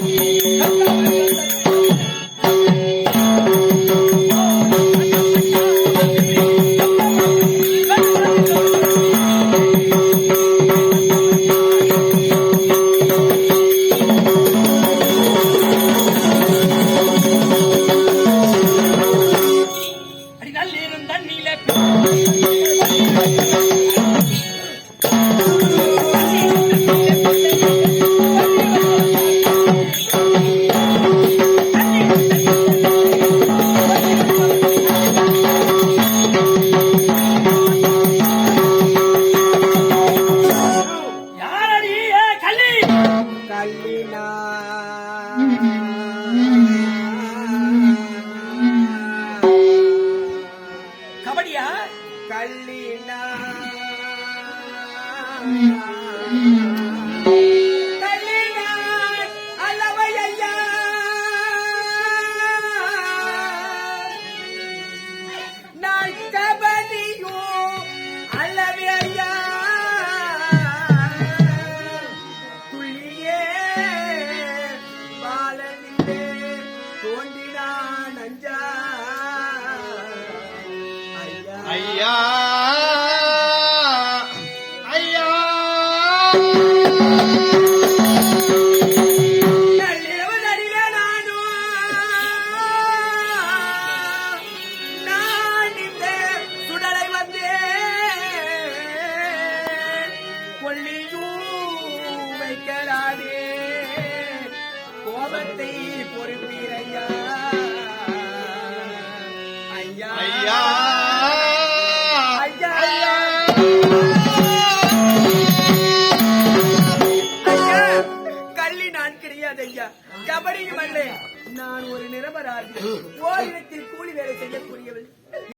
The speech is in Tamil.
Hello. கல்லினா கபடியா? கல்லினா வந்தேன். கொல்லியும் வைக்கலானே கோபத்தை பொறுப்பீரையா ஐயா. ஐயா. ஐயா. முடியாது ஐயா கபடியும் அல்ல. நான் ஒரு நிரபராதி ஓரிடத்தில் கூலி வேலை செய்யக்கூடியவள்.